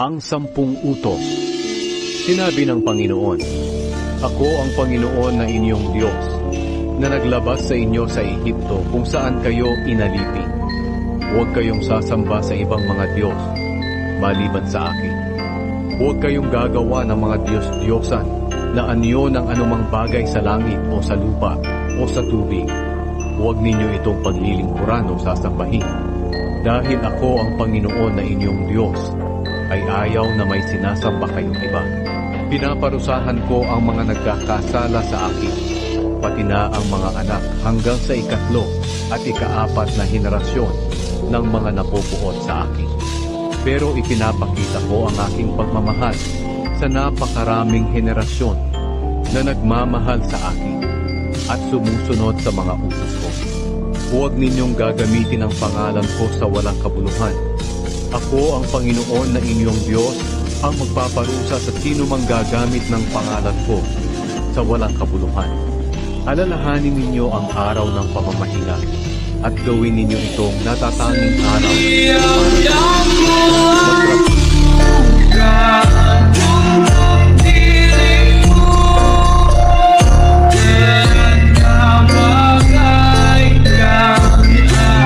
Ang sampung utos. Sinabi ng Panginoon, Ako ang Panginoon na inyong Diyos, na naglabas sa inyo sa Ehipto kung saan kayo inalipin. Huwag kayong sasamba sa ibang mga Diyos, maliban sa akin. Huwag kayong gagawa ng mga Diyos-Diyosan na anyo ng anumang bagay sa langit o sa lupa o sa tubig. Huwag ninyo itong paglilingkuran o sasambahin. Dahil ako ang Panginoon na inyong Diyos, ay ayaw na may sinasamba kayong iba. Pinaparusahan ko ang mga nagkakasala sa akin, pati na ang mga anak hanggang sa ikatlo at ikaapat na henerasyon ng mga napupuot sa akin. Pero ipinapakita ko ang aking pagmamahal sa napakaraming henerasyon na nagmamahal sa akin at sumusunod sa mga utos ko. Huwag ninyong gagamitin ang pangalan ko sa walang kabuluhan. Ako ang Panginoon na inyong Diyos ang magpaparusa sa sino mang gagamit ng pangalan ko sa walang kabuluhan. Alalahanin ninyo ang araw ng pamamahinga at gawin ninyo itong natatanging araw